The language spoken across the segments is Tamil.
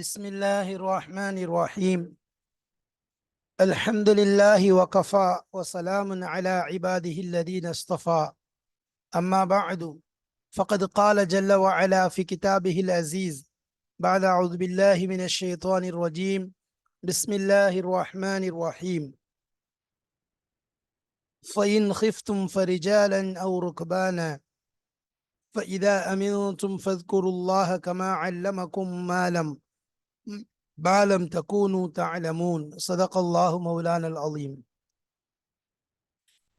بسم الله الرحمن الرحيم. الحمد لله وكفى وسلام على عباده الذين اصطفى. أما بعد فقد قال جل وعلا في كتابه العزيز بعد أعوذ بالله من الشيطان الرجيم. بسم الله الرحمن الرحيم. فإن خفتم فرجالا أو ركبانا فإذا أمنتم فاذكروا الله كما علمكم ما لم மாலம் தகூனு தலமூன் சதகல்லாஹு மௌலான் அலீம்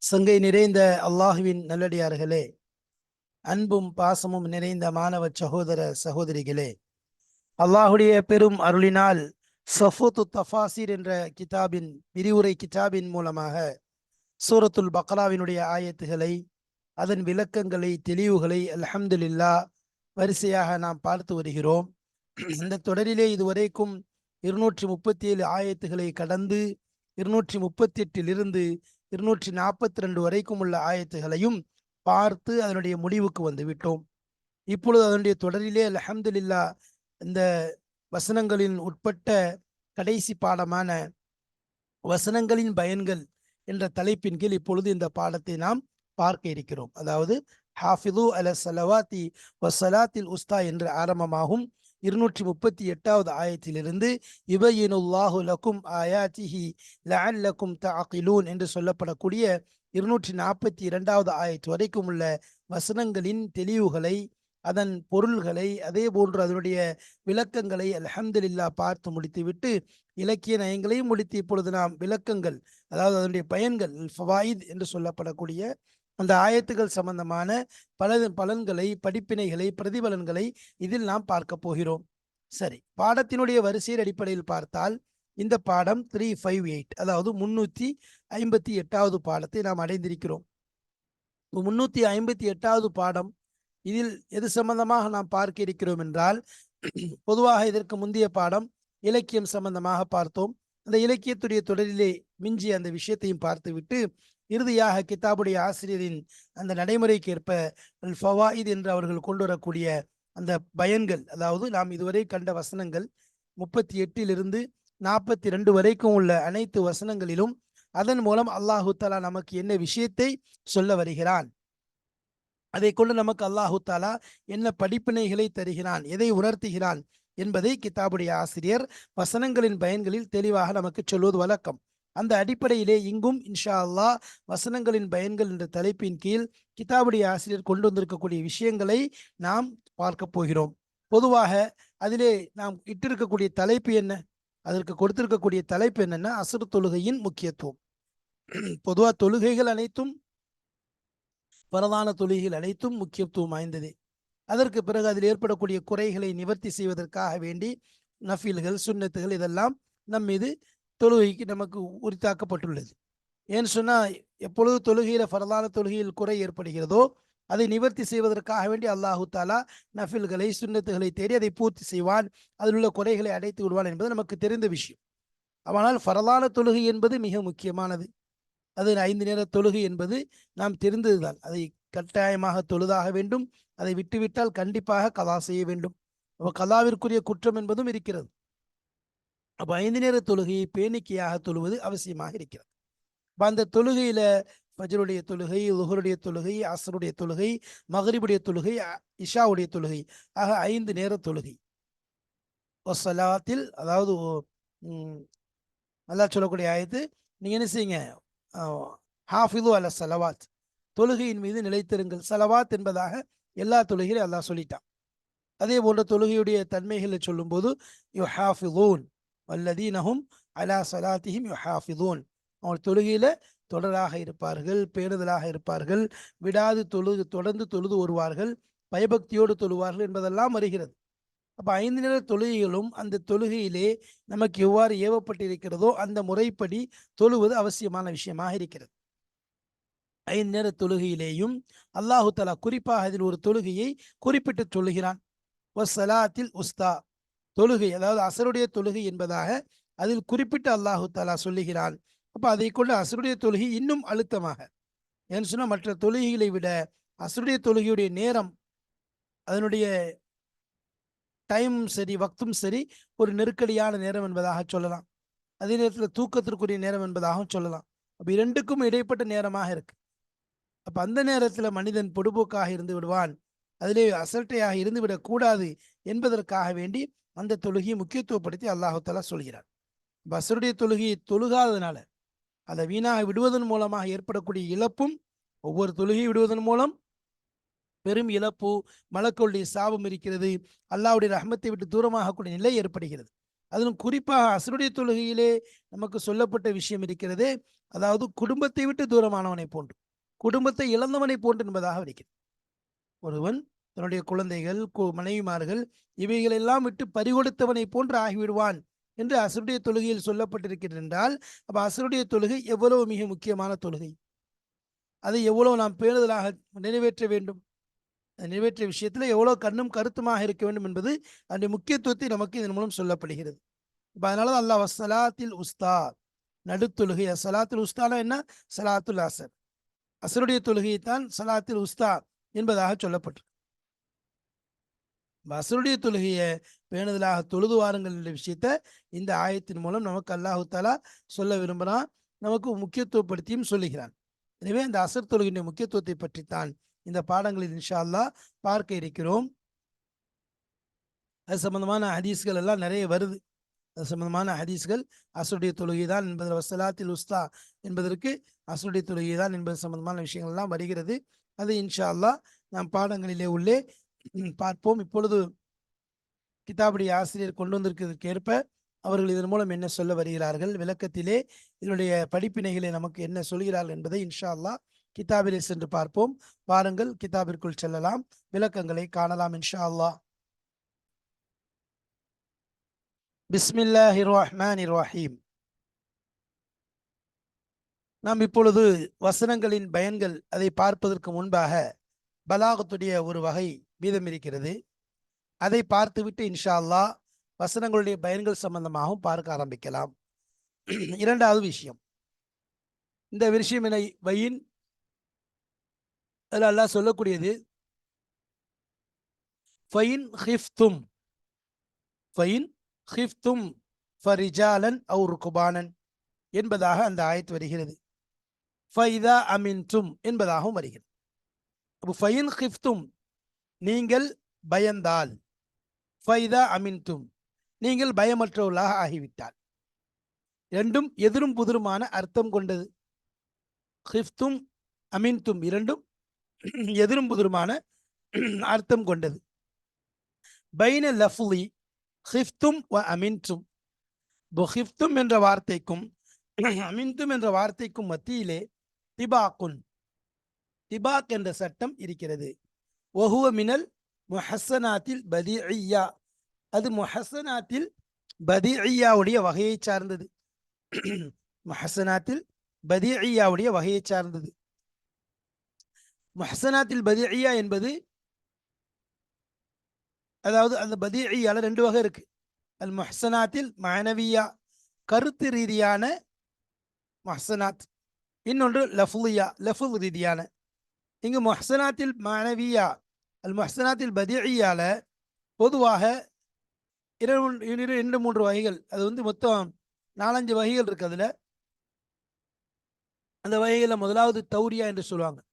சங்கை நிறைந்த அல்லாஹுவின் நல்லடியார்களே அன்பும் பாசமும் நிறைந்த மாணவ சகோதர சகோதரிகளே அல்லாஹுடைய பெரும் அருளினால் சஃபூத்து தஃபாசிர் என்ற கிதாபின் விரிவுரை கிதாபின் மூலமாக சூரத்துல் பக்ராவினுடைய ஆயத்துகளை அதன் விளக்கங்களை தெளிவுகளை அல்ஹம்துலில்லா வரிசையாக நாம் பார்த்து வருகிறோம். இந்த தொடரிலே இதுவரைக்கும் இருநூற்றி முப்பத்தி ஏழு ஆயத்துகளை கடந்து இருநூற்றி முப்பத்தி எட்டிலிருந்து இருநூற்றி நாற்பத்தி ரெண்டு வரைக்கும் உள்ள ஆயத்துகளையும் பார்த்து அதனுடைய முடிவுக்கு வந்து விட்டோம் இப்பொழுது அதனுடைய தொடரிலே அல்ஹம்துலில்லா இந்த வசனங்களின் உட்பட்ட கடைசி பாடமான வசனங்களின் பயன்கள் என்ற தலைப்பின் கீழ் இப்பொழுது இந்த பாடத்தை நாம் பார்க்க இருக்கிறோம். அதாவது ஹாஃபிது அல சலவாத்தி வசலாத்தில் உஸ்தா என்று ஆரம்பமாகும். இருநூற்றி முப்பத்தி எட்டாவது ஆயத்திலிருந்து இபயினுல்லாஹு லக்கும் ஆயாத்திஹி லக்கும் தாக்கிலூன் என்று சொல்லப்படக்கூடிய இருநூற்றி நாற்பத்தி இரண்டாவது ஆயத்து வரைக்கும் உள்ள வசனங்களின் தெளிவுகளை அதன் பொருள்களை அதே போன்று அதனுடைய விளக்கங்களை அலஹம்துல்லா பார்த்து முடித்துவிட்டு இலக்கிய நயங்களையும் முடித்து இப்பொழுது நாம் விளக்கங்கள் அதாவது அதனுடைய பயன்கள் ஃபவாயித் என்று சொல்லப்படக்கூடிய அந்த ஆயத்துகள் சம்பந்தமான பல பலன்களை படிப்பினைகளை பிரதிபலன்களை இதில் நாம் பார்க்க போகிறோம். சரி பாடத்தினுடைய வரிசையின் அடிப்படையில் பார்த்தால் இந்த பாடம் த்ரீ ஃபைவ் எயிட் அதாவது முன்னூத்தி ஐம்பத்தி எட்டாவது பாடத்தை நாம் அடைந்திருக்கிறோம். முன்னூத்தி ஐம்பத்தி எட்டாவது பாடம் இதில் எது சம்பந்தமாக நாம் பார்க்க இருக்கிறோம் என்றால் பொதுவாக இதற்கு முந்தைய பாடம் இலக்கியம் சம்பந்தமாக பார்த்தோம். அந்த இலக்கியத்துடைய தொடரிலே மிஞ்சி அந்த விஷயத்தையும் பார்த்துவிட்டு இறுதியாக கிதாபுடைய ஆசிரியரின் அந்த நடைமுறைக்கு ஏற்ப ஃபவாயித் என்று அவர்கள் கொண்டு வரக்கூடிய அந்த பயன்கள் அதாவது நாம் இதுவரை கண்ட வசனங்கள் முப்பத்தி எட்டிலிருந்து நாற்பத்தி ரெண்டு வரைக்கும் உள்ள அனைத்து வசனங்களிலும் அதன் மூலம் அல்லாஹு தாலா நமக்கு என்ன விஷயத்தை சொல்ல வருகிறான்? அதை கொண்டு நமக்கு அல்லாஹு தாலா என்ன படிப்பினைகளை தருகிறான்? எதை உணர்த்துகிறான்? என்பதை கிதாபுடைய ஆசிரியர் வசனங்களின் பயன்களில் தெளிவாக நமக்கு சொல்வது வழக்கம். அந்த அடிப்படையிலே இங்கும் இன்ஷா அல்லாஹ் வசனங்களின் பயன்கள் என்ற தலைப்பின் கீழ் கிதாபுடைய ஆசிரியர் கொண்டு வந்திருக்கக்கூடிய விஷயங்களை நாம் பார்க்க போகிறோம். பொதுவாக அதிலே நாம் இட்டிருக்கக்கூடிய தலைப்பு என்ன? அதற்கு கொடுத்திருக்கக்கூடிய தலைப்பு என்னன்னா அசுறு தொழுகையின் முக்கியத்துவம். பொதுவாக தொழுகைகள் அனைத்தும் பரதான தொழுகைகள் அனைத்தும் முக்கியத்துவம் வாய்ந்தது. அதற்கு பிறகு அதில் ஏற்படக்கூடிய குறைகளை நிவர்த்தி செய்வதற்காக வேண்டி நஃபீல்கள் சுண்ணத்துகள் இதெல்லாம் நம் மீது தொழுகைக்கு நமக்கு உரித்தாக்கப்பட்டுள்ளது. ஏன்னு சொன்னால் எப்பொழுது தொழுகையில் ஃபரதான தொழுகையில் குறை ஏற்படுகிறதோ அதை நிவர்த்தி செய்வதற்காக வேண்டி அல்லாஹு தாலா நஃபில்களை சுண்ணத்துகளை தேடி அதை பூர்த்தி செய்வான். அதில் உள்ள குறைகளை அடைத்து விடுவான் என்பது நமக்கு தெரிந்த விஷயம். ஆனால் ஃபரதான தொழுகை என்பது மிக முக்கியமானது. அது ஐந்து நேர தொழுகை என்பது நாம் தெரிந்ததுதான். அதை கட்டாயமாக தொழுதாக வேண்டும். அதை விட்டுவிட்டால் கண்டிப்பாக கலா செய்ய வேண்டும். கலாவிற்குரிய குற்றம் என்பதும் இருக்கிறது. அப்போ ஐந்து நேர தொழுகையை பேணிக்கையாக தொழுவது அவசியமாக இருக்கிறது. அப்போ அந்த தொழுகையில ஃபஜருடைய தொழுகை லுகருடைய தொழுகை அசருடைய தொழுகை மகரிபுடைய தொழுகை இஷாவுடைய தொழுகை ஆக ஐந்து நேர தொழுகை. ஒசலாத்தில் அதாவது நல்லா சொல்லக்கூடிய ஆயத்து நீங்க என்ன செய்யுங்க? ஹாஃபிது அல்ல சலவாத். தொழுகையின் மீது நிலைத்திருங்கள். சலவாத் என்பதாக எல்லா தொழுகையிலும் அல்லாஹ் சொல்லிட்டான். அதே போன்ற தொழுகையுடைய தன்மைகளை சொல்லும்போது யு ஹாஃபிதூன் வல்லதீனஹும் அலா சலாத்திஹிம் யுஹாஃபிதூன். அவங்க தொழுகையில தொடராக இருப்பார்கள் பேணுதலாக இருப்பார்கள் விடாது தொழுது தொடர்ந்து தொழுது வருவார்கள் பயபக்தியோடு தொழுவார்கள் என்பதெல்லாம் வருகிறது. அப்போ ஐந்து நேர தொழுகைகளும் அந்த தொழுகையிலே நமக்கு எவ்வாறு ஏவப்பட்டிருக்கிறதோ அந்த முறைப்படி தொழுவது அவசியமான விஷயமாக இருக்கிறது. ஐந்து நேர தொழுகையிலேயும் அல்லாஹு தலா குறிப்பாக அதில் ஒரு தொழுகையை குறிப்பிட்டு சொல்லுகிறான். சலாத்தில் உஸ்தா. தொழுகை அதாவது அசருடைய தொழுகை என்பதாக அதில் குறிப்பிட்டு அல்லாஹு தாலா சொல்லுகிறான். அப்போ அதை கொண்டு அசருடைய தொழுகை இன்னும் அழுத்தமாக. ஏன்னு சொன்னால் மற்ற தொழுகைகளை விட அசருடைய தொழுகையுடைய நேரம் அதனுடைய டைமும் சரி வக்தும் சரி ஒரு நெருக்கடியான நேரம் என்பதாக சொல்லலாம். அதே நேரத்தில் தூக்கத்திற்குரிய நேரம் என்பதாகவும் சொல்லலாம். அப்போ இரண்டுக்கும் இடைப்பட்ட நேரமாக இருக்கு. அப்போ அந்த நேரத்தில் மனிதன் பொடுபோக்காக இருந்து விடுவான். அதிலே அசட்டையாக இருந்து விடக்கூடாது என்பதற்காக வேண்டி அந்த தொழுகையை முக்கியத்துவப்படுத்தி அல்லாஹு சொல்கிறார். பசருடைய தொழுகையை தொழுகாததுனால அதை வீணாக விடுவதன் மூலமாக ஏற்படக்கூடிய இழப்பும் ஒவ்வொரு தொழுகையை விடுவதன் மூலம் பெரும் இழப்பு மலக்களுடைய சாபம் இருக்கிறது அல்லாஹுடைய ரஹமத்தை விட்டு தூரமாகக்கூடிய நிலை ஏற்படுகிறது. அதிலும் குறிப்பாக அசருடைய தொழுகையிலே நமக்கு சொல்லப்பட்ட விஷயம் இருக்கிறது அதாவது குடும்பத்தை விட்டு தூரமானவனை போன்று குடும்பத்தை இழந்தவனை போன்று என்பதாக இருக்கிறது. ஒருவன் தன்னுடைய குழந்தைகள் மனைவிமார்கள் இவைகளெல்லாம் விட்டு பறிகொடுத்தவனை போன்று ஆகிவிடுவான் என்று அசருடைய தொழுகையில் சொல்லப்பட்டிருக்கிறது என்றால் அப்ப அசருடைய தொழுகை எவ்வளவு மிக முக்கியமான தொழுகை? அதை எவ்வளவு நாம் பேணுதலாக நிறைவேற்ற வேண்டும்? நிறைவேற்றிய விஷயத்தில் எவ்வளவு கண்ணும் கருத்துமாக இருக்க வேண்டும் என்பது அதனுடைய முக்கியத்துவத்தை நமக்கு இதன் மூலம் சொல்லப்படுகிறது. இப்ப அதனால அல்லாஹ் சலாத்தில் உஸ்தா நடுத்தொழுகை. சலாத்துல் உஸ்தானா என்ன? சலாத்துல் அசர் அசருடைய தொழுகையைத்தான் சலாத்தில் உஸ்தா என்பதாக சொல்லப்பட்டு வசருடைய தொழுகையை பேணுதலாக தொழுது வாருங்கள் என்ற விஷயத்த இந்த ஆயத்தின் மூலம் நமக்கு அல்லாஹு தாலா சொல்ல விரும்புகிறான் நமக்கு முக்கியத்துவப்படுத்தியும் சொல்லுகிறான். எனவே அந்த அசர் தொழுகையினுடைய முக்கியத்துவத்தை பற்றித்தான் இந்த பாடங்களில் இன்ஷா அல்லாஹ் பார்க்க இருக்கிறோம். அது சம்பந்தமான ஹதீஸ்கள் எல்லாம் நிறைய வருது. அது சம்பந்தமான ஹதீஸ்கள் அசருடைய தொழுகை தான் என்பதில் வசலாத்தில் உஸ்தா என்பதற்கு அசருடைய தொழுகை தான் என்பது சம்பந்தமான விஷயங்கள் எல்லாம் வருகிறது. அது இன்ஷா அல்லா நாம் பாடங்களிலே உள்ளே பார்ப்போம். இப்பொழுது கிதாபுடைய ஆசிரியர் கொண்டு வந்திருக்கிறதுக்கு ஏற்ப அவர்கள் இதன் மூலம் என்ன சொல்ல வருகிறார்கள்? விளக்கத்திலே இதனுடைய படிப்பினைகளை நமக்கு என்ன சொல்கிறார்கள் என்பதை இன்ஷா அல்லா கிதாபிலே சென்று பார்ப்போம். வாருங்கள் கிதாபிற்குள் செல்லலாம். விளக்கங்களை காணலாம் இன்ஷா அல்லாஹ் பிஸ்மில்லாஹிர் ரஹ்மானிர் ரஹீம் நாம் இப்பொழுது வசனங்களின் பயன்கள் அதை பார்ப்பதற்கு முன்பாக பலாகத்துடைய ஒரு வகை மீதம் இருக்கிறது அதை பார்த்துவிட்டு இன்ஷா அல்லாஹ் வசனங்களுடைய பயன்கள் சம்பந்தமாகவும் பார்க்க ஆரம்பிக்கலாம். இரண்டாவது விஷயம். இந்த விஷயம் என வையின் அதில் அல்லாஹ் சொல்லக்கூடியது ஃபைன் ஹிஃப்தும் ஃபைன் ஹிஃப்தும் ஃபரிஜாலன் அவுர் குபானன் என்பதாக அந்த ஆயத்து வருகிறது. ஃபைதா அமின்தும் என்பதாகவும் வருகிறது. அப்போ ஃபைன் ஹிஃப்தும் நீங்கள் பயந்தால். ஃபைதா அமின்தும். நீங்கள் பயமற்றவர்களாக ஆகிவிட்டால். இரண்டும் எதிரும் புதிருமான அர்த்தம் கொண்டது. ஹிஃப்தும் அமின்தும் இரண்டும் எதிரும் புதிருமான அர்த்தம் கொண்டது. பைன லஃப்லி ஹிஃப்தும் வ அமின்தும். ஹிஃப்தும் என்ற வார்த்தைக்கும் அமின்தும் என்ற வார்த்தைக்கும் மத்தியிலே திபாக்குன். திபாக் என்ற சட்டம் இருக்கிறது. ஒஹுவ மினல் முஹசனாத்தில் பதிஐயா அது முஹசனாத்தில் பதிஐயாவுடைய வகையை சார்ந்தது முஹசனாத்தில் பதிஐயாவுடைய வகையை சார்ந்தது முஹசனாத்தில் பதிஐயா என்பது அதாவது அந்த பதிஐயால ரெண்டு வகை இருக்கு அல் முஹசனாத்தில் மானவியா கருத்து ரீதியான மஹசனாத் இன்னொன்று லஃபுலியா லஃபுல் ரீதியான இங்கு மொஹசனாத்தில் மானவியா அல் மொஹசனாத்தில் பதியால பொதுவாக இரண்டு இரண்டு மூன்று வகைகள். அது வந்து மொத்தம் நாலஞ்சு வகைகள் இருக்கு அதுல. அந்த வகைகளில் முதலாவது தௌரியா என்று சொல்லுவாங்க.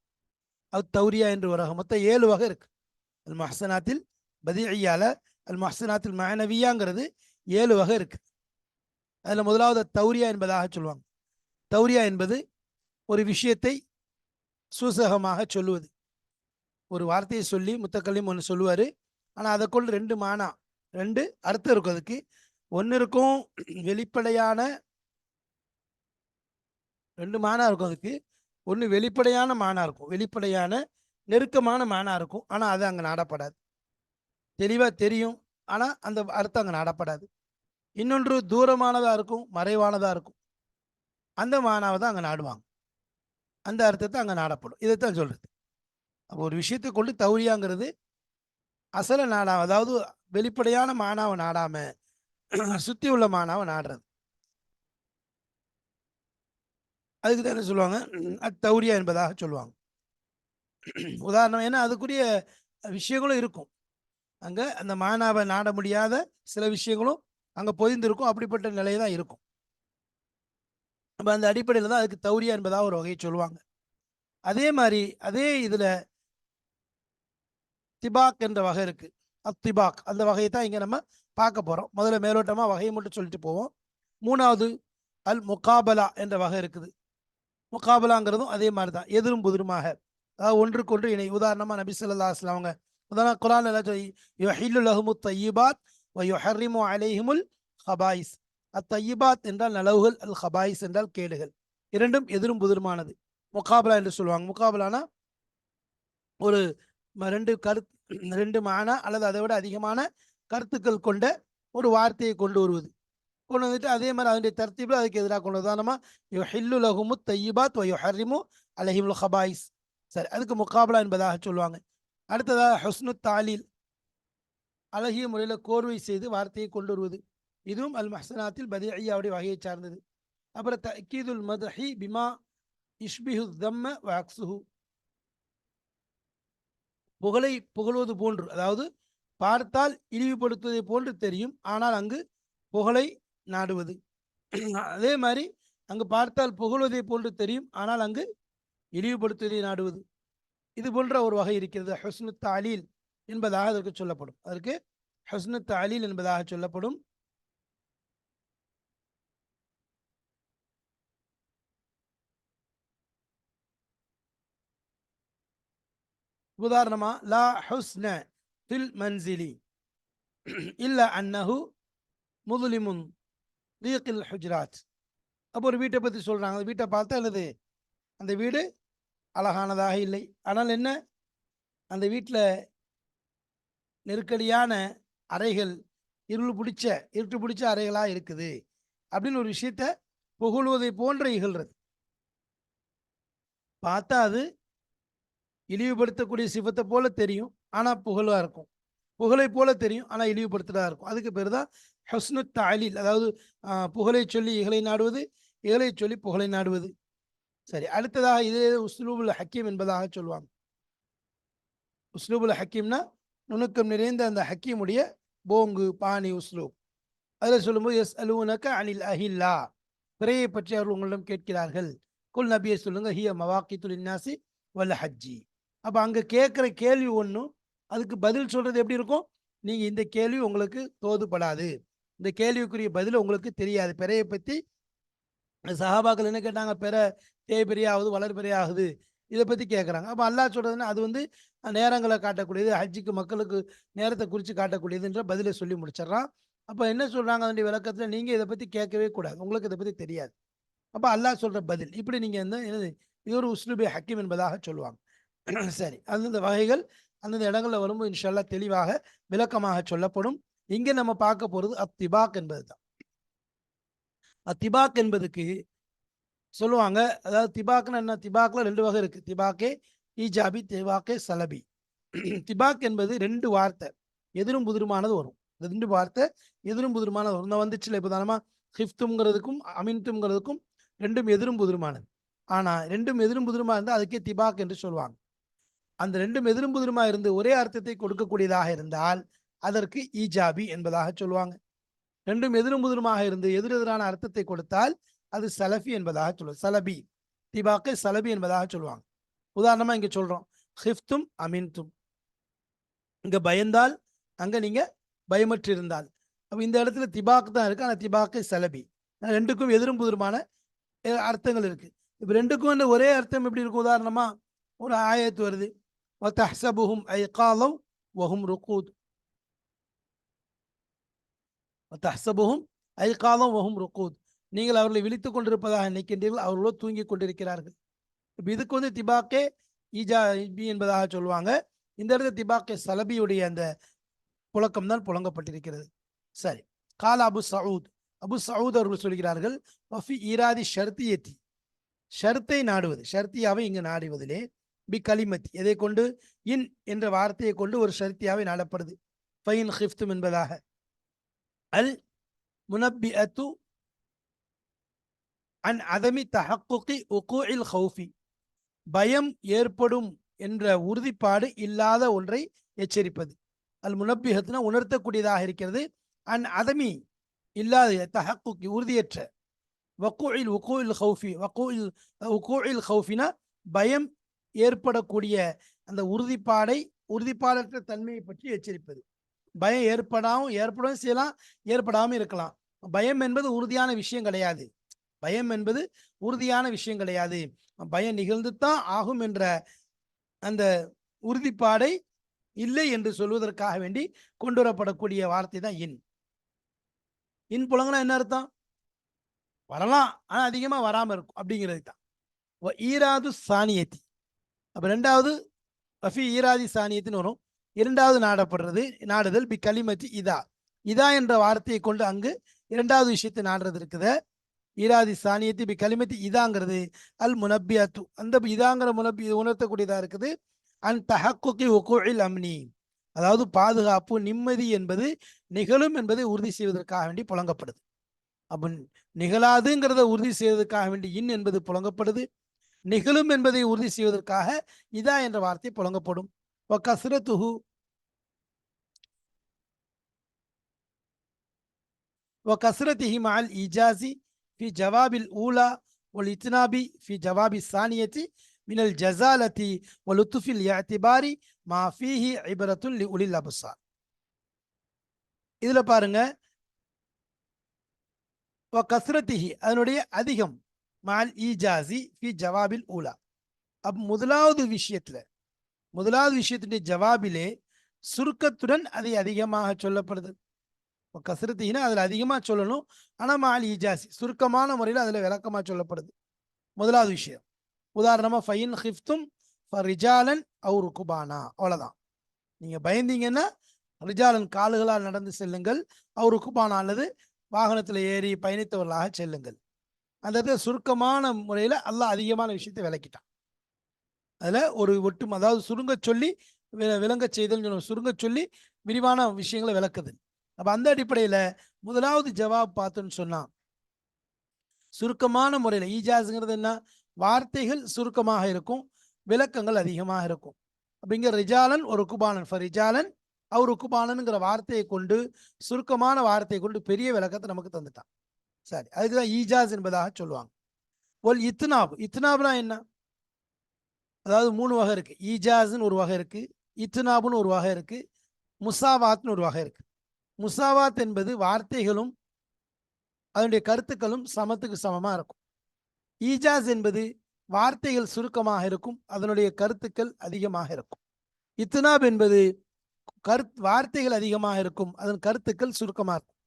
அது தௌரியா என்று வராங்க மொத்தம் ஏழு வகை இருக்கு. அல் மஹசனாத்தில் பதியால அல் மஹசனாத்தில் மானவியாங்கிறது ஏழு வகை இருக்கு. அதில் முதலாவது தௌரியா என்பதாக சொல்லுவாங்க. தௌரியா என்பது ஒரு விஷயத்தை சூசகமாக சொல்லுவது. ஒரு வார்த்தையை சொல்லி முத்தக்கல்லிம் ஒன்று சொல்லுவார். ஆனால் அதைக்குள் ரெண்டு மானா ரெண்டு அர்த்தம் இருக்கும் அதுக்கு. ஒன்று இருக்கும் வெளிப்படையான ரெண்டு மானா இருக்கும் அதுக்கு. ஒன்று வெளிப்படையான மானா இருக்கும். வெளிப்படையான நெருக்கமான மானா இருக்கும். ஆனால் அது அங்கே நாடப்படாது. தெளிவாக தெரியும். ஆனால் அந்த அர்த்தம் அங்கே நாடப்படாது. இன்னொன்று தூரமானதாக இருக்கும் மறைவானதாக இருக்கும். அந்த மானாவை தான் அங்கே நாடுவாங்க. அந்த அர்த்தத்தை அங்கே நாடப்படும். இதைத்தான் சொல்கிறது அப்போ ஒரு விஷயத்தை கொண்டு தௌரியாங்கிறது அசல நாடா அதாவது வெளிப்படையான மானாவை நாடாம சுத்தி உள்ள மானாவை நாடுறது. அதுக்கு தான் என்ன சொல்லுவாங்க? அது தௌரியா என்பதாக சொல்லுவாங்க. உதாரணம் ஏன்னா அதுக்குரிய விஷயங்களும் இருக்கும். அங்கே அந்த மானாவை நாட முடியாத சில விஷயங்களும் அங்கே பொதிந்திருக்கும். அப்படிப்பட்ட நிலை தான் இருக்கும். நம்ம அந்த அடிப்படையில் தான் அதுக்கு தௌரியா என்பதாக ஒரு வகையை சொல்லுவாங்க. அதே மாதிரி அதே இதுல திபாக் என்ற வகை இருக்கு. அத்திபாக் அந்த வகையை தான் இங்க நம்ம பார்க்க போறோம். முதல்ல மேலோட்டமா வகையை மட்டும் சொல்லிட்டு போவோம். மூணாவது அல் முகாபலா என்ற வகை இருக்குது. முகாபலாங்கிறதும் அதே மாதிரி தான். எதிரும் புதிருமாக. அதாவது ஒன்றுக்கு ஒன்று இணை. உதாரணமா நபி ஸல்லல்லாஹு அலைஹி அவங்க உதாரணம் குரான் எல்லாம் சொல்லி யுஹில்லு லஹுமு தய்யிபாத் வ யுஹர்ரிமு அலைஹிமுல் ஹபாயிஸ் அத்தையிபாத் என்றால் நலவுகள் அல் ஹபாயிஸ் என்றால் கேடுகள். இரண்டும் எதிரும் புதிருமானது. முகாபலா என்று சொல்லுவாங்க. முகாபலானா ஒரு ரெண்டு கருத்து ரெண்டு மானா அல்லது அதை விட அதிகமான கருத்துக்கள் கொண்ட ஒரு வார்த்தையை கொண்டு வருவது. கொண்டு வந்துட்டு அதே மாதிரி அதனுடைய தர்த்தீபில் அதுக்கு எதிராக கொண்டு உதாரணமா யுஹில்லு லஹுமு தையிபாத் வ ஹரிமு அலைஹிமுல் ஹபாயிஸ் சரி அதுக்கு முகாபலா என்பதாக சொல்லுவாங்க. அடுத்ததாக ஹஸ்னு தாலீல் அழகிய முறையில் கோர்வை செய்து வார்த்தையை கொண்டு வருவது. இதுவும் அல் மஹ்சனாத்தில் பதியாவுடைய வகையை சார்ந்தது. அப்புறம் தக்கீதுல் மதஹி பிமா இஷ்பிஹு தம்ம வாக்ஸுஹு புகழை புகழ்வது போன்று அதாவது பார்த்தால் இழிவுபடுத்துவதை போன்று தெரியும் ஆனால் அங்கு புகழை நாடுவது. அதே மாதிரி அங்கு பார்த்தால் புகழ்வதை போன்று தெரியும் ஆனால் அங்கு இழிவுபடுத்துவதை நாடுவது. இது போன்ற ஒரு வகை இருக்கிறது ஹஸ்னு தாலீல் என்பதாக அதற்கு சொல்லப்படும். அதற்கு ஹஸ்னு தாலீல் என்பதாக சொல்லப்படும். உதாரணமா லா ஹுஸ்ன தில் மன்சிலி. இல்ல அன்னஹு முதலிமுன் தீக்கில் ஹுஜராத். அப்போ ஒரு வீட்டை பற்றி சொல்கிறாங்க அந்த வீட்டை பார்த்தா அல்லது அந்த வீடு அழகானதாக இல்லை. ஆனால் என்ன? அந்த வீட்டில் நெருக்கடியான அறைகள் இருள் பிடிச்ச இருட்டு பிடிச்ச அறைகளாக இருக்குது அப்படின்னு ஒரு விஷயத்த புகழுவதை போன்ற இகழ்றது. பார்த்தா அது இழிவுபடுத்தக்கூடிய சிவத்தை போல தெரியும் ஆனால் புகழாக இருக்கும். புகழை போல தெரியும் ஆனால் இழிவுபடுத்துகிறதா இருக்கும். அதுக்கு பேர் தான் ஹஸ்னு தாலில் அதாவது புகழை சொல்லி இகழை நாடுவது இகழை சொல்லி புகழை நாடுவது. சரி அடுத்ததாக இதே உஸ்லூபுல் ஹக்கீம் என்பதாக சொல்லுவாங்க. உஸ்லூபுல் ஹக்கீம்னா நுணுக்கம் நிறைந்த அந்த ஹக்கீமுடைய போங்கு பாணி உஸ்லூப். அதில் சொல்லும்போது எஸ் அலுவனக்க அனில் அஹில்லா. பிறையை பற்றி அவர்கள் உங்களிடம் கேட்கிறார்கள். குல் நபியை சொல்லுங்க ஹிய மவாக்கி துலின்னாசி வல்ல ஹஜ்ஜி. அப்போ அங்கே கேட்குற கேள்வி ஒன்றும் அதுக்கு பதில் சொல்கிறது எப்படி இருக்கும்? நீங்கள் இந்த கேள்வி உங்களுக்கு தோதுபடாது. இந்த கேள்விக்குரிய பதில் உங்களுக்கு தெரியாது. பிறையை பற்றி சஹாபாக்கள் என்ன கேட்டாங்க? பிற தேய் பெரியாகுது வளர் ஆகுது இதை பற்றி கேட்குறாங்க அப்போ அல்லாஹ் சொல்கிறதுன்னா அது வந்து நேரங்களை காட்டக்கூடியது ஹஜ்ஜிக்கு மக்களுக்கு நேரத்தை குறித்து காட்டக்கூடியதுன்ற பதிலை சொல்லி முடிச்சிடுறான். அப்போ என்ன சொல்கிறாங்க அதனுடைய விளக்கத்தில் நீங்கள் இதை பற்றி கேட்கவே கூடாது. உங்களுக்கு இதை பற்றி தெரியாது. அப்போ அல்லாஹ் சொல்கிற பதில். இப்படி நீங்கள் வந்து என்னது? இது ஒரு உஸ்லுபி ஹக்கீம் என்பதாக சொல்லுவாங்க. சரி. அந்தந்த வகைகள் அந்தந்த இடங்களில் வரும்போது இன்ஷால்லா தெளிவாக விளக்கமாக சொல்லப்படும். இங்கே நம்ம பார்க்க போகிறது அத்திபாக் என்பது தான் அத்திபாக் என்பதுக்கு சொல்லுவாங்க. அதாவது திபாக்னு என்ன? திபாக்ல ரெண்டு வகை இருக்கு. திபாக்கே ஈஜாபி திபாக்கே சலபி. திபாக் என்பது ரெண்டு வார்த்தை. எதிரும் புதிருமானது வரும். ரெண்டு வார்த்தை எதிரும் புதிருமானது வரும். நான் வந்துச்சுல இப்போ தானமா ஹிஃப்துங்கிறதுக்கும் அமின்துங்கிறதுக்கும் ரெண்டும் எதிரும் புதிருமானது. ஆனால் ரெண்டும் எதிரும் புதிருமா இருந்தால் அதுக்கே திபாக் என்று சொல்லுவாங்க. அந்த ரெண்டும் எதிரும் புதிருமா இருந்து ஒரே அர்த்தத்தை கொடுக்கக்கூடியதாக இருந்தால் அதற்கு ஈஜாபி என்பதாக சொல்லுவாங்க. ரெண்டும் எதிரும் புதிருமாக இருந்து எதிரெதிரான அர்த்தத்தை கொடுத்தால் அது சலஃபி என்பதாக சொல்லுவோம் சலபி திபாக்கை சலபி என்பதாக சொல்லுவாங்க. உதாரணமா இங்க சொல்றோம். ஹிஃப்தும் அமீன்தும். இங்க பயந்தால் அங்க நீங்க பயமற்று இருந்தால் அப்ப இந்த இடத்துல திபாக் தான் இருக்கு. ஆனா திபாக்கை சலபி. ரெண்டுக்கும் எதிரும் புதிருமான அர்த்தங்கள் இருக்கு. இப்ப ரெண்டுக்கும் ஒரே அர்த்தம் எப்படி இருக்கும்? உதாரணமா ஒரு ஆயத்து வருது. وَتَحْسَبُهُمْ أَيْقَاظًا وَهُمْ رُقُودٌ وَتَحْسَبُهُمْ أَيْقَاظًا وَهُمْ رُقُودٌ நீங்கள் அவர்களை விழித்துக் கொண்டிருப்பதாக நினைக்கின்றீர்கள் அவர்களோ தூங்கிக் கொண்டிருக்கிறார்கள் இப்ப இதுக்கு வந்து திபாக்கே ஈஜா பி என்பதாக சொல்லுவாங்க இந்த இடத்துல திபாக்கே சலபியுடைய அந்த புழக்கம் தான் புழங்கப்பட்டிருக்கிறது சரி கால அபு சவுத் அபு சவுத் அவர்கள் சொல்கிறார்கள் வஃபி ஈராதி ஷர்த்தியத்தி ஷர்த்தை நாடுவது ஷர்த்தியாவை இங்கு நாடுவதிலே பி கலிமத்தி எதை கொண்டு? இன் என்ற வார்த்தையை கொண்டு ஒரு சரித்தியாவை நாடப்படுது. ஃபைன் ஹிஃப்தும் என்பதாக. அல் முனப்பி அத்து அன் அதமி தஹக்குகி உகு இல் ஹவுஃபி பயம் ஏற்படும் என்ற உறுதிப்பாடு இல்லாத ஒன்றை எச்சரிப்பது. அல் முனப்பிஹத்துனா உணர்த்தக்கூடியதாக இருக்கிறது. அன் அதமி இல்லாத தஹக்குக்கி உறுதியற்ற. வக்கூஇல் உக்கூஇல் ஹவுஃபி வக்கூஇல் உக்கூஇல் ஹவுஃபினா பயம் ஏற்படக்கூடிய அந்த உறுதிப்பாடை உறுதிப்பாடற்ற தன்மையை பற்றி எச்சரிப்பது. பயம் ஏற்படாமல் ஏற்படவும் செய்யலாம் ஏற்படாமல் இருக்கலாம். பயம் என்பது உறுதியான விஷயம் கிடையாது. பயம் என்பது உறுதியான விஷயம் கிடையாது. பயம் நிகழ்ந்து தான் ஆகும் என்ற அந்த உறுதிப்பாடை இல்லை என்று சொல்வதற்காக வேண்டி கொண்டு வரப்படக்கூடிய வார்த்தை தான் இன். இன் புலங்கனா என்ன அர்த்தம்? வரலாம். ஆனால் அதிகமாக வராமல் இருக்கும். அப்படிங்கிறது தான் ஈராது சாணியத்தி அப்போ ரெண்டாவது வஃபி ஈராதி சானியத்தின்னு வரும். இரண்டாவது நாடப்படுறது நாடுதல் பி கலிமத்தி இதா. இதா என்ற வார்த்தையை கொண்டு அங்கு இரண்டாவது விஷயத்தை நாடுறது இருக்குது. ஈராதி சானியத்தி பி களிமத்தி இதாங்கிறது. அல் முனப்பியாத்து. அந்த இதாங்கிற முனப்பி உணர்த்தக்கூடியதாக உணர்த்தக்கூடியதா இருக்குது. அன் தஹக்குக்கி ஒகோழில் அம்னி. அதாவது பாதுகாப்பு நிம்மதி என்பது நிகழும் என்பதை உறுதி செய்வதற்காக வேண்டி புழங்கப்படுது. அப்ப நிகழாதுங்கிறத உறுதி செய்வதற்காக வேண்டி இன் என்பது புழங்கப்படுது. நிகழும் என்பதை உறுதி செய்வதற்காக இதா என்ற வார்த்தை புழங்கப்படும் கசுரத்துஹு وكثرته مع الإيجاز في جواب الأولى والإتناب في جواب الثانية من الجزالة ولطف الاعتبار ما فيه عبرة لأولي الأبصار இதுல பாருங்க கஸ்ரத்திஹி அதனுடைய அதிகம் மால் ஈஜாசி ஃபி ஜவாபில் ஊலா. அப் முதலாவது விஷயத்தில் முதலாவது விஷயத்தினுடைய ஜவாபிலே சுருக்கத்துடன் அதை அதிகமாக சொல்லப்படுது. கசரத்தினா அதில் அதிகமாக சொல்லணும். ஆனால் மால் ஈஜாசி சுருக்கமான முறையில் அதில் விளக்கமாக சொல்லப்படுது. முதலாவது விஷயம். உதாரணமாக ஃபைன் ஹிஃப்தும் ரிஜாலன் அவு ருக்குபானா அவ்வளோதான் நீங்கள் பயந்தீங்கன்னா ரிஜாலன் காலுகளால் நடந்து செல்லுங்கள். அவர் ருக்குபானா அல்லது வாகனத்தில் ஏறி பயணித்தவர்களாக செல்லுங்கள். அந்த இடத்துல சுருக்கமான முறையில் அல்லாஹ் அதிகமான விஷயத்தை விளக்கிட்டான். அதில் ஒரு ஒட்டும் அதாவது சுருங்க சொல்லி விளங்க செய்தல் சுருங்க சொல்லி விரிவான விஷயங்களை விளக்குது. அப்போ அந்த அடிப்படையில் முதலாவது ஜவாப் பார்த்துன்னு சொன்னான் சுருக்கமான முறையில் ஈஜாஸுங்கிறது என்ன? வார்த்தைகள் சுருக்கமாக இருக்கும் விளக்கங்கள் அதிகமாக இருக்கும். அப்படிங்கிற ரிஜாலன் ஒரு குபாலன் ஃபார் ரிஜாலன் அவர் உக்குபானனுங்கிற வார்த்தையை கொண்டு சுருக்கமான வார்த்தையை கொண்டு பெரிய விளக்கத்தை நமக்கு தந்துட்டான். சரி அதுக்குதான் ஈஜாஸ் என்பதாக சொல்லுவாங்க. ஒல் இத்னாப் இத்னாப்னா என்ன? அதாவது மூணு வகை இருக்கு. ஈஜாஸ்ன்னு ஒரு வகை இருக்கு இத்னாப்னு ஒரு வகை இருக்கு முசாவாத்னு ஒரு வகை இருக்கு. முசாவாத் என்பது வார்த்தைகளும் அதனுடைய கருத்துக்களும் சமத்துக்கு சமமா இருக்கும். ஈஜாஸ் என்பது வார்த்தைகள் சுருக்கமாக இருக்கும் அதனுடைய கருத்துக்கள் அதிகமாக இருக்கும். இத்னாப் என்பது கருத் வார்த்தைகள் அதிகமாக இருக்கும் அதன் கருத்துக்கள் சுருக்கமாக இருக்கும்.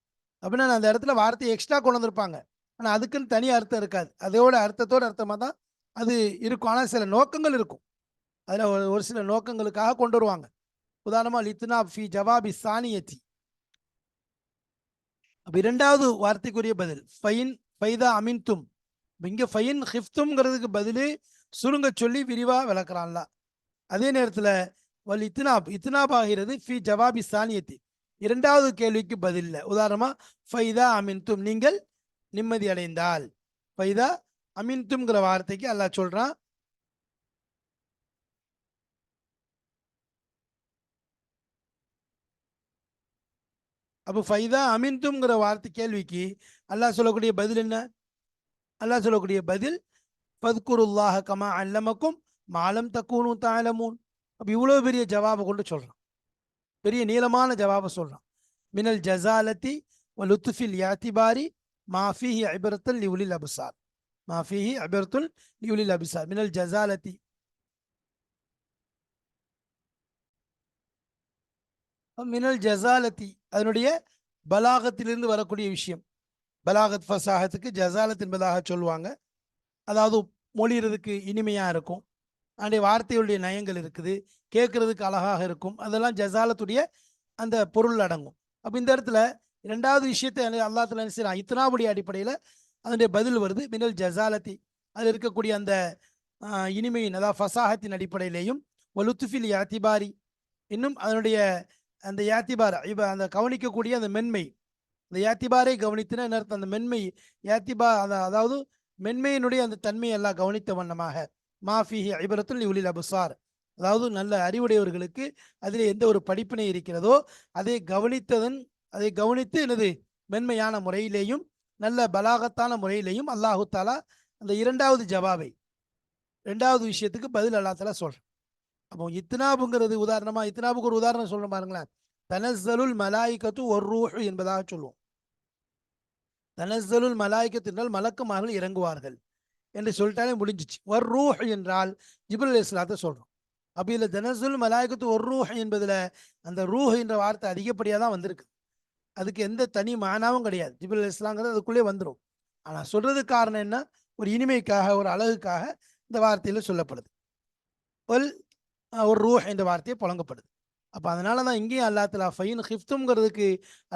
அப்படின்னா அந்த இடத்துல வார்த்தையை எக்ஸ்ட்ரா கொண்டு வந்திருப்பாங்க ஆனால் அதுக்குன்னு தனி அர்த்தம் இருக்காது. அதோட அர்த்தத்தோட அர்த்தமாக தான் அது இருக்கும். ஆனால் சில நோக்கங்கள் இருக்கும். அதில் ஒரு சில நோக்கங்களுக்காக கொண்டு வருவாங்க. உதாரணமாக லித்னா ஃபி ஜவாபி சானியத்தி அப்போ இரண்டாவது வார்த்தைக்குரிய பதில் ஃபைன் ஃபைதா அமின்தும். இங்கே ஃபைன் ஹிஃப்தும்ங்கிறதுக்கு பதில் சுருங்க சொல்லி விரிவாக விளக்குறான்ல. அதே நேரத்தில் வல் இத்னாப் இத்னாப் ஆகிறது ஃபி ஜவாபி சானியத்தி இரண்டாவது கேள்விக்கு பதில் இல்லை. உதாரணமாக ஃபைதா அமின்தும் நீங்கள் நிம்மதி அடைந்தால். ஃபைதா அமின்தும்ங்கிற வார்த்தைக்கு அல்லாஹ் சொல்கிறான் அப்போ ஃபைதா அமின்தும்ங்கிற வார்த்தை கேள்விக்கு அல்லாஹ் சொல்லக்கூடிய பதில் என்ன? அல்லாஹ் சொல்லக்கூடிய பதில் பத்குருல்லாஹ கமா அல்லமக்கும் மாலம் தக்கூனும் தாலமூன். அப்போ இவ்வளோ பெரிய ஜவாபை கொண்டு சொல்கிறான் பெரிய நீளமான ஜவாபை சொல்கிறான் மினல் ஜசாலத்தி லுத்துஃபில் யாத்திபாரி மாஃபிஹி அபிரத்தல் லிவுலில் அபுசார். மாஃபிஹி அபிரத்துல் லிவுலில் அபிசார். மினல் ஜசாலத்தி மினல் ஜசாலத்தி அதனுடைய பலாகத்திலிருந்து வரக்கூடிய விஷயம். பலாகத் ஃபசாகத்துக்கு ஜசாலத் என்பதாக சொல்லுவாங்க. அதாவது மொழிகிறதுக்கு இனிமையாக இருக்கும். அதனுடைய வார்த்தையுடைய நயங்கள் இருக்குது. கேட்கறதுக்கு அழகாக இருக்கும். அதெல்லாம் ஜசாலத்துடைய அந்த பொருள் அடங்கும். அப்போ இந்த இடத்துல ரெண்டாவது விஷயத்தை அல்லாத்துல என்ன செய்யலாம் இத்தனாவுடைய அடிப்படையில் அதனுடைய பதில் வருது. மினல் ஜசாலத்தி. அதில் இருக்கக்கூடிய அந்த இனிமையின் அதாவது ஃபசாகத்தின் அடிப்படையிலேயும் ஒலுத்துஃபில் யாத்திபாரி இன்னும் அதனுடைய அந்த யாத்திபார் இப்போ அந்த கவனிக்கக்கூடிய அந்த மென்மை. அந்த யாத்திபாரை கவனித்துனா என்ன அர்த்தம்? அந்த மென்மை யாத்திபா அந்த அதாவது மென்மையினுடைய அந்த தன்மையை எல்லாம் கவனித்த வண்ணமாக. மாஃபிஹி ஐபரத்துல் இவுலில் அபுசார். அதாவது நல்ல அறிவுடையவர்களுக்கு அதில் எந்த ஒரு படிப்பினை இருக்கிறதோ அதை கவனித்ததன் அதை கவனித்து எனது மென்மையான முறையிலேயும் நல்ல பலாகத்தான முறையிலேயும் அல்லாஹு தாலா அந்த இரண்டாவது ஜவாபை ரெண்டாவது விஷயத்துக்கு பதில் அல்லா தாலா சொல்கிறேன் அப்போ இத்னாபுங்கிறது உதாரணமாக இத்னாபுக்கு ஒரு உதாரணம் சொல்றேன் பாருங்களேன். தனசலுல் மலாய்க்கத்து ஒரு ரூஹ் என்பதாக சொல்லுவோம். தனசலுல் மலாய்க்கத்து என்றால் மலக்குமார்கள் இறங்குவார்கள் என்று சொல்லிட்டாலே முடிஞ்சிச்சு. ஒரு ரூஹ் என்றால் ஜிபுல் இஸ்லாத்தை சொல்கிறோம் அப்போ இதில் தினசுல் மலாய்கத்து ஒரு ரூஹ் என்பதில் அந்த ரூஹ் என்ற வார்த்தை அதிகப்படியாக தான் வந்திருக்கு. அதுக்கு எந்த தனி மானாவும் கிடையாது. ஜிபில் இஸ்லாங்கிறது அதுக்குள்ளே வந்துடும் ஆனால் சொல்கிறது காரணம் என்ன? ஒரு இனிமைக்காக ஒரு அழகுக்காக இந்த வார்த்தையில் சொல்லப்படுது. ஒல் ஒரு ரூஹ் என்ற வார்த்தையை புழங்கப்படுது அப்போ அதனால தான் இங்கேயும் அல்லா தலா ஃபைன் ஹிஃப்துங்கிறதுக்கு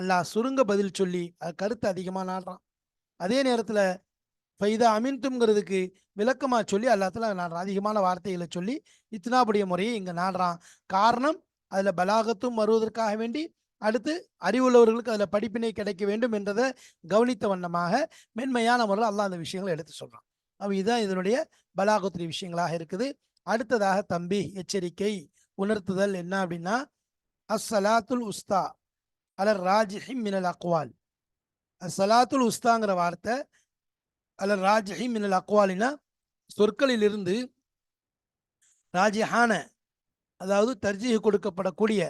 அல்லாஹ் சுருங்க பதில் சொல்லி கருத்து அதிகமாக நாடுறான். அதே நேரத்தில் ஃபைதா அமின்துங்கிறதுக்கு விளக்கமாக சொல்லி எல்லாத்துல நான் நாடுறான் அதிகமான வார்த்தைகளை சொல்லி இத்தினாபுடைய முறையை இங்கே நாடுறான். காரணம் அதில் பலாகத்தும் வருவதற்காக வேண்டி அடுத்து அறிவுள்ளவர்களுக்கு அதில் படிப்பினை கிடைக்க வேண்டும் என்றதை கவனித்த வண்ணமாக மென்மையான முறையில் அல்லா அந்த விஷயங்களை எடுத்து சொல்கிறான் அப்போ இதுதான் இதனுடைய பலாகத்துடைய விஷயங்களாக இருக்குது. அடுத்ததாக தம்பி எச்சரிக்கை உணர்த்துதல் என்ன அப்படின்னா அஸ்ஸலாத்துல் உஸ்தா அலர் ராஜிஹி மினல் அக்வால். அஸ்ஸலாத்துல் உஸ்தாங்கிற வார்த்தை அல்ல ராஜிஹி மின்னல் அக்வாலினா சொற்களிலிருந்து ராஜிஹான அதாவது தர்ஜீஹ் கொடுக்கப்படக்கூடிய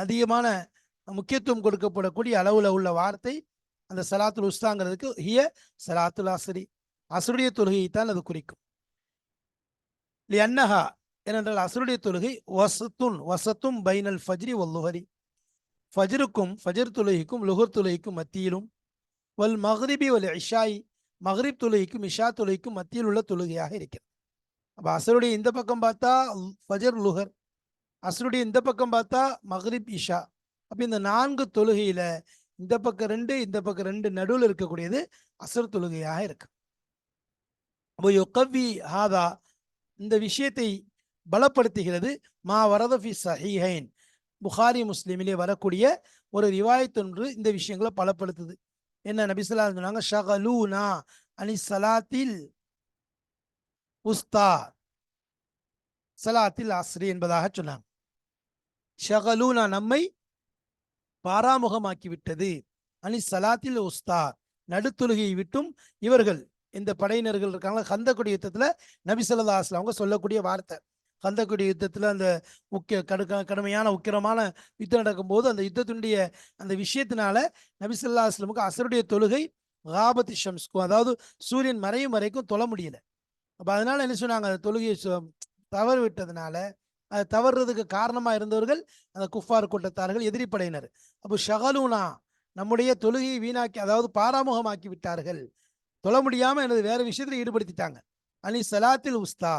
அதிகமான முக்கியத்துவம் கொடுக்கப்படக்கூடிய அளவில் உள்ள வார்த்தை அந்த சலாத்துல் உஸ்தாங்கிறதுக்கு ஹிய சலாத்துல் அசரி அசுடைய தொழுகையை தான் அது குறிக்கும். லியன்னஹா ஏனென்றால் அசுருடைய தொழுகை வசத்துன் வசத்தும் பைனல் ஃபஜ்ரி ஒல்லுஹரி ஃபஜ்ருக்கும் ஃபஜர் தொழுகைக்கும் லுகர் தொழுகைக்கும் மத்தியிலும் வல் மஹ்ரிபி வல் இஷாயி மஹ்ரீப் தொழுகைக்கும் இஷா தொழுகைக்கும் மத்தியில் உள்ள தொழுகையாக இருக்கிறது அப்போ அசருடைய இந்த பக்கம் பார்த்தா ஃபஜர் லுஹர் அசருடைய இந்த பக்கம் பார்த்தா மஹ்ரிப் இஷா அப்போ இந்த நான்கு தொழுகையில இந்த பக்கம் ரெண்டு இந்த பக்கம் ரெண்டு நடுவில் இருக்கக்கூடியது அசர் தொழுகையாக இருக்கு அப்போ யொக்கவி ஹாதா இந்த விஷயத்தை பலப்படுத்துகிறது மா வரதஃபி சஹீஹைன் புகாரி முஸ்லீமிலே வரக்கூடிய ஒரு ரிவாயத் ஒன்று இந்த விஷயங்களை பலப்படுத்துது என்ன நபிசுல்லா சொன்னாங்க? ஷகலூனா அனி சலாத்தில் உஸ்தா. சலாத்தில் ஆசிரி என்பதாக சொன்னாங்க. ஷகலூனா நம்மை பாராமுகமாக்கி விட்டது அனி சலாத்தில் உஸ்தா. நடுத்துலகையை விட்டும் இவர்கள் இந்த படையினர்கள் இருக்காங்க. கந்தக்குடி யுத்தத்தில் நபி ஸல்லல்லாஹு அலைஹி அவங்க சொல்லக்கூடிய வார்த்தை. கந்தக்குடி யுத்தத்தில் அந்த முக்கிய கடுக்க கடுமையான உக்கிரமான யுத்தம் நடக்கும்போது அந்த யுத்தத்தினுடைய அந்த விஷயத்தினால நபிசல்லா அஸ்லமுக்கு அசருடைய தொழுகை காபத்தி ஷம்ஸ்க்கும் அதாவது சூரியன் மறையும் வரைக்கும் தொழ முடியல. அப்போ அதனால என்ன சொன்னாங்க அந்த தொழுகையை தவறு விட்டதுனால அது தவறுறதுக்கு காரணமாக இருந்தவர்கள் அந்த குஃபார் கூட்டத்தார்கள் எதிரிப்படையினர். அப்போ ஷகலூனா நம்முடைய தொழுகையை வீணாக்கி அதாவது பாராமுகமாக்கி விட்டார்கள். தொழ முடியாமல் எனது வேறு விஷயத்தில் ஈடுபடுத்திட்டாங்க. அனி சலாத்தில் உஸ்தா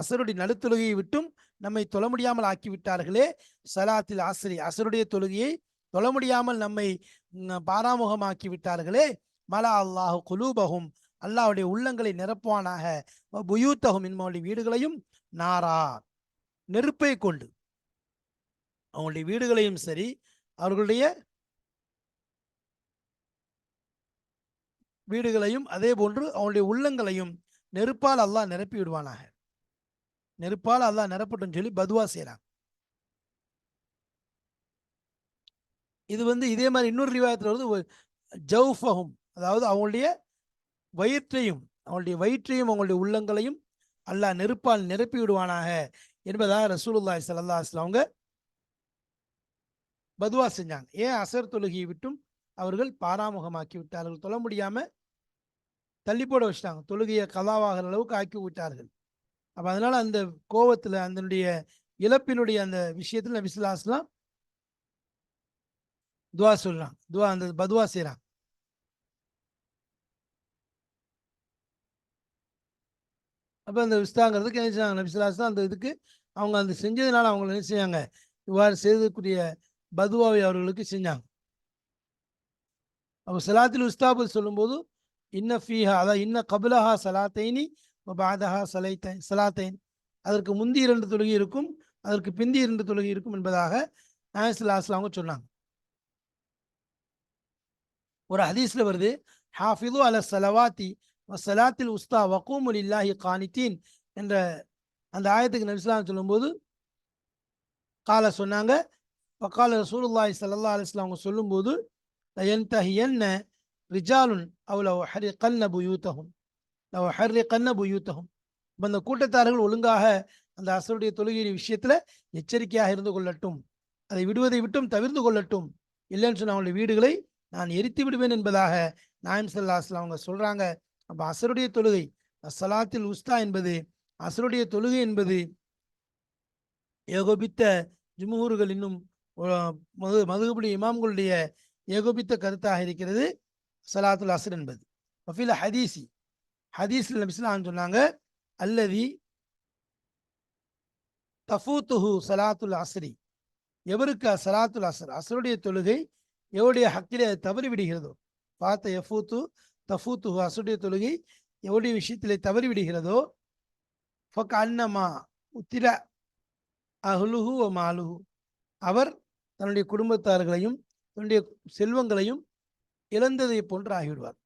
அசருடைய நடுத்தொழுகையை விட்டும் நம்மை தொழ முடியாமல் ஆக்கி விட்டார்களே சலாத்தில் ஆசிரி அசருடைய தொழுகையை தொழ முடியாமல் நம்மை பாராமுகமாக்கி விட்டார்களே மலா அல்லாஹு குலூபகும் அல்லாவுடைய உள்ளங்களை நிரப்புவானாக. புயூத்தகும் இன்மோடைய வீடுகளையும் நாரா. நெருப்பை கொண்டு அவங்களுடைய வீடுகளையும் சரி அவர்களுடைய வீடுகளையும் அதே போன்று அவனுடைய உள்ளங்களையும் நெருப்பால் அல்லாஹ் நிரப்பி விடுவானாக நெருப்பால் அல்லாஹ் நிரப்பட்டும் சொல்லி பதுவா செய்கிறாங்க இது வந்து இதே மாதிரி இன்னொரு ரிவாயத்தில் வருது ஒ- அதாவது அவங்களுடைய வயிற்றையும் அவங்களுடைய வயிற்றையும் அவங்களுடைய உள்ளங்களையும் அல்லாஹ் நெருப்பால் நிரப்பி விடுவானாக என்பதாக ரசூலுல்லாய் சல்லா அவங்க பதுவா செஞ்சாங்க. ஏன் அசர் தொழுகையை விட்டும் அவர்கள் பாராமுகமாக்கி விட்டார்கள்? தொழ முடியாம தள்ளி போட வச்சிட்டாங்க. தொழுகையை கதாவாகிற அளவுக்கு ஆக்கி விட்டார்கள். அப்போ அதனால அந்த கோவத்தில் அதனுடைய இழப்பினுடைய அந்த விஷயத்தில் விசிலாஸ்லாம் துவா சொல்கிறான் துவா அந்த பதுவா செய்கிறான் அப்போ அந்த விஸ்தாங்கிறதுக்கு என்ன செய்றாங்க தான் அந்த இதுக்கு அவங்க அந்த செஞ்சதுனால அவங்க என்ன செய்யாங்க இவ்வாறு செய்தக்கூடிய பதுவாவை அவர்களுக்கு செஞ்சாங்க. அப்போ சலாத்தில் உஸ்தாபு சொல்லும்போது இன்ன ஃபீஹா அதான் இன்ன கபிலஹா சலாத்தைனி பாதஹா சலைத்தை சலாத்தைன். அதற்கு முந்தி இரண்டு தொழுகை இருக்கும் அதற்கு பிந்தி இரண்டு தொழுகை இருக்கும் என்பதாக நாயசுல்லாஸ்லாம் அவங்க சொன்னாங்க. ஒரு ஹதீஸ்ல வருது ஹாஃபிது அல சலவாத்தி சலாத்தில் உஸ்தா வக்கூமுல் இல்லாஹி கானித்தீன் என்ற அந்த ஆயத்துக்கு நபிஸ்லாம் சொல்லும்போது கால சொன்னாங்க பக்கால ரசூலுல்லாஹி சல்லா அலிஸ்லாம் அவங்க சொல்லும்போது என்ன ரிஜாலுன் அவ்வளோ ஹரி கல் நபு யூத்தகும் லவ் ஹர்ரி கண்ண இப்போ அந்த கூட்டத்தார்கள் ஒழுங்காக அந்த அசருடைய தொழுகை விஷயத்தில் எச்சரிக்கையாக இருந்து கொள்ளட்டும். அதை விடுவதை விட்டும் தவிர்த்து கொள்ளட்டும். இல்லைன்னு சொன்ன அவங்களுடைய வீடுகளை நான் எரித்து விடுவேன் என்பதாக நாயம் சல்லாஸ்லாம் அவங்க சொல்றாங்க. அப்போ அசருடைய தொழுகை அசலாத்தில் உஸ்தா என்பது அசருடைய தொழுகை என்பது ஏகோபித்த ஜுமுகூர்கள் இன்னும் மது மதுகுபடி இமாம்களுடைய ஏகோபித்த கருத்தாக இருக்கிறது. சலாத்துல் அசர் என்பது. வஃபில ஹதீசி ஹதீஸ்ல மிஸ்லான்னு சொன்னாங்க அல்லதி தஃபூத்துஹு சலாத்துல் அஸ்ரி. எவருக்கு சலாத்துல் அசர் அசருடைய தொழுகை எவருடைய ஹக்கிலே தவறி விடுகிறதோ பார்த்த எஃபூத்து தஃபூத்துஹு அசருடைய தொழுகை எவருடைய விஷயத்திலே தவறி விடுகிறதோ ஃபக் அன்னமா உத்திர அஹ்லுஹு ஓ மாலுஹு. அவர் தன்னுடைய குடும்பத்தார்களையும் தன்னுடைய செல்வங்களையும் இழந்ததை போன்று ஆகிவிடுவார்.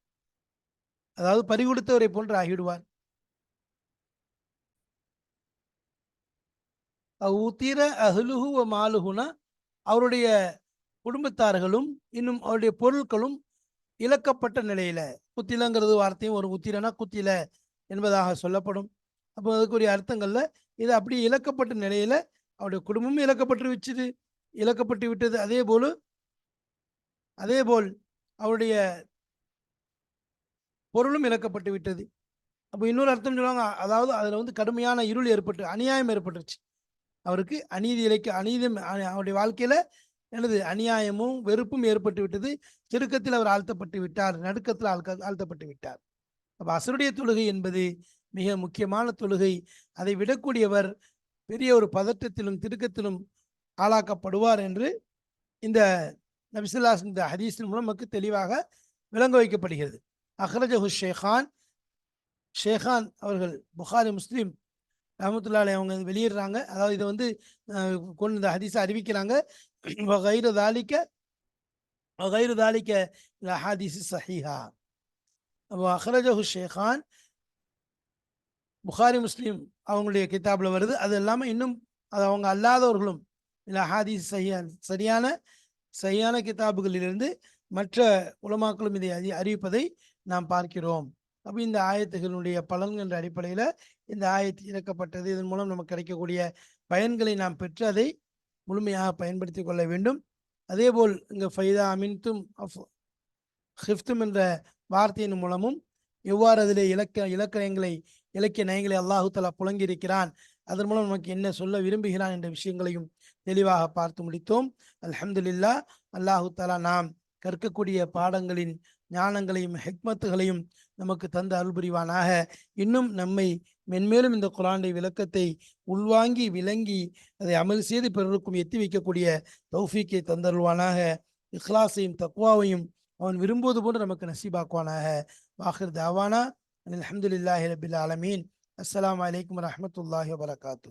அதாவது பறிகொடுத்தவரை போன்று ஆகிவிடுவார் உத்திர அஹ்லுஹு மாலுகுனா அவருடைய குடும்பத்தார்களும் இன்னும் அவருடைய பொருட்களும் இழக்கப்பட்ட நிலையில குத்திலங்கிறது வார்த்தையும் ஒரு உத்திரனா குத்தில என்பதாக சொல்லப்படும். அப்போ அதுக்குரிய அர்த்தங்கள்ல இது அப்படியே இழக்கப்பட்ட நிலையில அவருடைய குடும்பமும் இழக்கப்பட்டு வச்சுது இழக்கப்பட்டு விட்டது. அதே போல அதே போல் அவருடைய பொருளும் இழக்கப்பட்டு விட்டது. அப்போ இன்னொரு அர்த்தம் சொல்லுவாங்க அதாவது அதில் வந்து கடுமையான இருள் ஏற்பட்டு அநியாயம் ஏற்பட்டுருச்சு. அவருக்கு அநீதி இழைக்க அநீதம் அவருடைய வாழ்க்கையில் எனது அநியாயமும் வெறுப்பும் ஏற்பட்டு விட்டது. திருக்கத்தில் அவர் ஆழ்த்தப்பட்டு விட்டார். நடுக்கத்தில் ஆழ்க்க ஆழ்த்தப்பட்டு விட்டார். அப்போ அசருடைய தொழுகை என்பது மிக முக்கியமான தொழுகை. அதை விடக்கூடியவர் பெரிய ஒரு பதற்றத்திலும் திருக்கத்திலும் ஆளாக்கப்படுவார் என்று இந்த நபிசுல்லாஸ் இந்த ஹதீஸின் மூலம் நமக்கு தெளிவாக விளங்க வைக்கப்படுகிறது. அஹ்ரஜஹு ஷேகான் ஷேகான் அவர்கள் புகாரி முஸ்லீம் ரஹமத்துல்லாலே அவங்க வெளியிடுறாங்க. அதாவது இதை வந்து கொண்டு இந்த ஹதீஸை அறிவிக்கிறாங்க. வகைரு தாலிக்க வகைரு தாலிக்க ஹதீஸ் சஹிஹா. அப்போ அஹ்ரஜஹு ஷேகான் புகாரி முஸ்லீம் அவங்களுடைய கித்தாப்பில் வருது. அது இல்லாமல் இன்னும் அது அவங்க அல்லாதவர்களும் இல்லை ஹாதீஸ் சரியான சரியான கித்தாபுகளிலிருந்து மற்ற உலமாக்களும் இதை அறி அறிவிப்பதை நாம் பார்க்கிறோம். அப்போ இந்த ஆயத்துகளுடைய பலன்கள் என்ற அடிப்படையில் இந்த ஆயத்து இறக்கப்பட்டது. இதன் மூலம் நமக்கு கிடைக்கக்கூடிய பயன்களை நாம் பெற்று அதை முழுமையாக பயன்படுத்தி கொள்ள வேண்டும். அதேபோல் இங்கே ஃபைதா அமின்தும் ஹிஃப்தும் என்ற வார்த்தையின் மூலமும் எவ்வாறு அதிலே இலக்க இலக்கணங்களை இலக்கிய நயங்களை அல்லாஹு தலா அதன் மூலம் நமக்கு என்ன சொல்ல விரும்புகிறான் என்ற விஷயங்களையும் தெளிவாக பார்த்து முடித்தோம். அல்ஹம்துலில்லா அல்லாஹு தலா நாம் கற்கக்கூடிய பாடங்களின் ஞானங்களையும் ஹெக்மத்துகளையும் நமக்கு தந்த அருள்புரிவானாக. இன்னும் நம்மை மென்மேலும் இந்த குரானுடைய விளக்கத்தை உள்வாங்கி விளங்கி அதை அமல் செய்து பிறருக்கும் எத்தி வைக்கக்கூடிய தௌஃபீக்கை தந்தருள்வானாக. இஹ்லாஸையும் தக்குவாவையும் அவன் விரும்புவது போன்று நமக்கு நசீபாக்குவானாக. வாஹிர் தாவானா அலமதுல்லாஹி ரபில் ஆலமீன். அஸ்லாம் வலைக்கம் வரமத்துல்லாஹி வரகாத்து